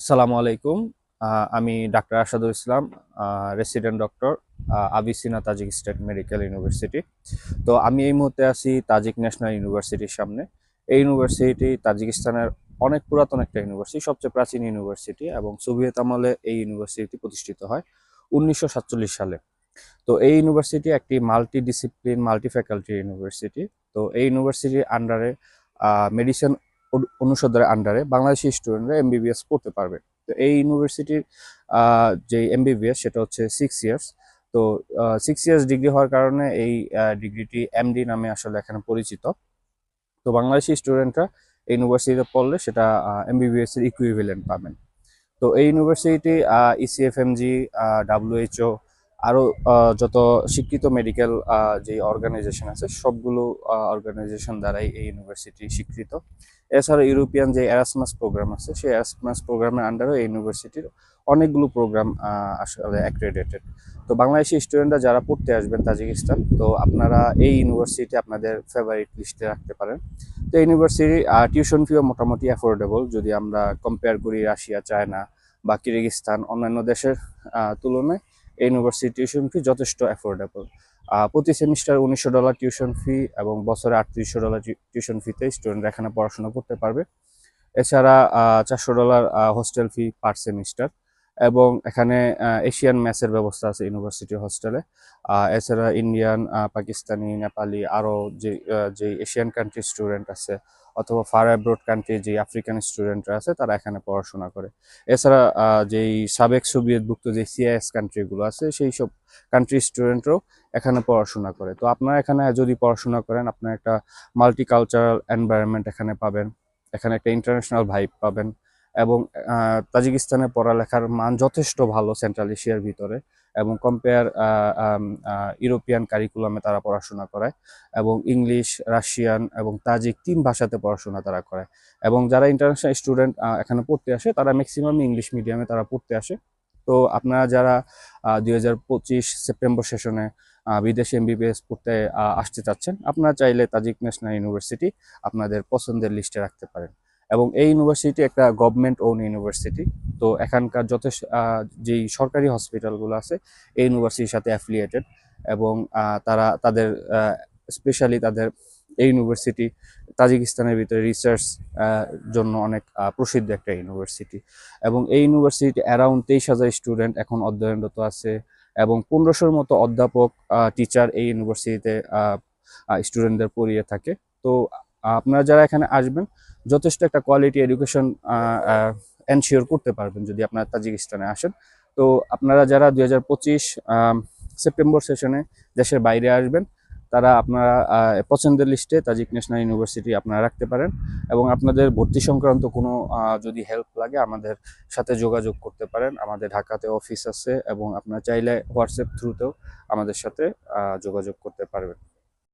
আসসালামু আলাইকুম। আমি doctor Asadul Islam resident doctor Avicenna Tajik state medical university তো আমি এই মুহূর্তে আছি তাজিক ন্যাশনাল ইউনিভার্সিটির সামনে। এই ইউনিভার্সিটি তাজিকিস্তানের অনেক পুরাতন একটা ইউনিভার্সিটি সবচেয়ে প্রাচীন ইউনিভার্সিটি এবং সোভিয়েত আমলে এই ইউনিভার্সিটি প্রতিষ্ঠিত হয় উনিশশো সাতচল্লিশ সালে। তো এই ইউনিভার্সিটি একটি multi discipline multi faculty university তো এই ইউনিভার্সিটির আন্ডারে মেডিসিন অনুষদের আন্ডারে বাংলাদেশি স্টুডেন্টরা এমবিবিএস পড়তে পারবে। তো এই ইউনিভার্সিটির যে এমবিবিএস সেটা হচ্ছে সিক্স ইয়ার্স তো সিক্স ইয়ার্স ডিগ্রি হওয়ার কারণে এই ডিগ্রিটি এমডি নামে আসলে এখানে পরিচিত। তো বাংলাদেশি স্টুডেন্টরা এই ইউনিভার্সিটিতে পড়লে সেটা এমবিবিএস এর ইকুইভ্যালেন্ট পাবেন। তো এই ইউনিভার্সিটি ইসিএফএমজি ডাব্লিউএইচও আরও যত শিক্ষিত মেডিকেল যে অর্গানাইজেশন আছে, সবগুলো অর্গানাইজেশন দ্বারাই এই ইউনিভার্সিটি স্বীকৃত। এছাড়া ইউরোপিয়ান যে এরাসমাস প্রোগ্রাম আছে, সেই এরাসমাস প্রোগ্রামের আন্ডারও এই ইউনিভার্সিটির অনেকগুলো প্রোগ্রাম আসলে অ্যাক্রেডিটেড তো বাংলাদেশি স্টুডেন্টরা যারা পড়তে আসবেন তাজিকিস্তান, তো আপনারা এই ইউনিভার্সিটি আপনাদের ফেভারিট লিস্টে রাখতে পারেন। তো ইউনিভার্সিটি টিউশন ফিও মোটামুটি অ্যাফোর্ডেবল যদি আমরা কম্পেয়ার করি রাশিয়া, চায়না বা কিরগিস্তান, অন্যান্য দেশের তুলনায়। ইউনিভার্সিটি টিউশন ফি যথেষ্ট অ্যাফোর্ডেবল প্রতি সেমিস্টার উনিশশো ডলার টিউশন ফি এবং বছরে আটত্রিশশো ডলার টিউশন ফিতে স্টুডেন্টরা এখানে পড়াশোনা করতে পারবে। এছাড়া চারশো dollar hostel fee per semester এবং এখানে এশিয়ান ম্যাচের ব্যবস্থা আছে ইউনিভার্সিটি হোস্টেলে এছাড়া ইন্ডিয়ান পাকিস্তানি নেপালি আরও যে যে এশিয়ান কান্ট্রি স্টুডেন্ট আছে অথবা ফার অ্যাব্রোড কান্ট্রি যে আফ্রিকান স্টুডেন্টরা আছে, তারা এখানে পড়াশোনা করে। এছাড়া যেই সাবেক সোভিয়েতভুক্ত যে সিআইএস কান্ট্রিগুলো আছে, সেই সব কান্ট্রি স্টুডেন্টরাও এখানে পড়াশোনা করে। তো আপনারা এখানে যদি পড়াশোনা করেন, আপনার একটা মাল্টি কালচারাল এনভায়রনমেন্ট এখানে পাবেন। এখানে একটা ইন্টারন্যাশনাল ভাইব পাবেন। এবং আহ, তাজিকিস্তানের পড়ালেখার মান যথেষ্ট ভালো সেন্ট্রাল এশিয়ার ভিতরে এবং কম্পেয়ার ইউরোপিয়ান কারিকুলামে তারা পড়াশোনা করায় এবং ইংলিশ রাশিয়ান এবং তাজিক তিন ভাষাতে পড়াশোনা তারা করায় এবং যারা ইন্টারন্যাশনাল স্টুডেন্ট এখানে পড়তে আসে তারা ম্যাক্সিমাম ইংলিশ মিডিয়ামে তারা পড়তে আসে। তো আপনারা যারা দুই হাজার পঁচিশ সেপ্টেম্বর সেশনে বিদেশে এমবিবিএস পড়তে আসতে চাচ্ছেন আপনারা চাইলে তাজিক ন্যাশনাল ইউনিভার্সিটি আপনাদের পছন্দের লিস্টে রাখতে পারেন। এবং এই ইউনিভার্সিটি একটা গভর্নমেন্ট ওন ইউনিভার্সিটি তো এখানকার যথেষ্ট যেই সরকারি হসপিটালগুলো আছে, এই ইউনিভার্সিটির সাথে অ্যাফিলিয়েটেড এবং তারা তাদের স্পেশালি তাদের এই ইউনিভার্সিটি তাজিকিস্তানের ভিতরে রিসার্চ জন্য অনেক প্রসিদ্ধ একটা ইউনিভার্সিটি এবং এই ইউনিভার্সিটি অ্যারাউন্ড তেইশ হাজার স্টুডেন্ট এখন অধ্যয়নরত আছে এবং পনেরোশোর মতো অধ্যাপক টিচার এই ইউনিভার্সিটিতে স্টুডেন্টদের পড়িয়ে থাকে। তো আপনারা যারা এখানে আসবেন, যথেষ্ট একটা কোয়ালিটি এডুকেশন এনশিওর করতে পারবেন যদি আপনারা তাজিকিস্তানে আসেন। তো আপনারা যারা দুই হাজার পঁচিশ সেপ্টেম্বর সেশনে দেশের বাইরে আসবেন, তারা আপনারা পছন্দের লিস্টে তাজিক ন্যাশনাল ইউনিভার্সিটি আপনারা রাখতে পারেন এবং আপনাদের ভর্তি সংক্রান্ত কোনো যদি হেল্প লাগে আমাদের সাথে যোগাযোগ করতে পারেন। আমাদের ঢাকাতে অফিস আছে এবং আপনারা চাইলে হোয়াটসঅ্যাপ থ্রুতেও আমাদের সাথে যোগাযোগ করতে পারবেন।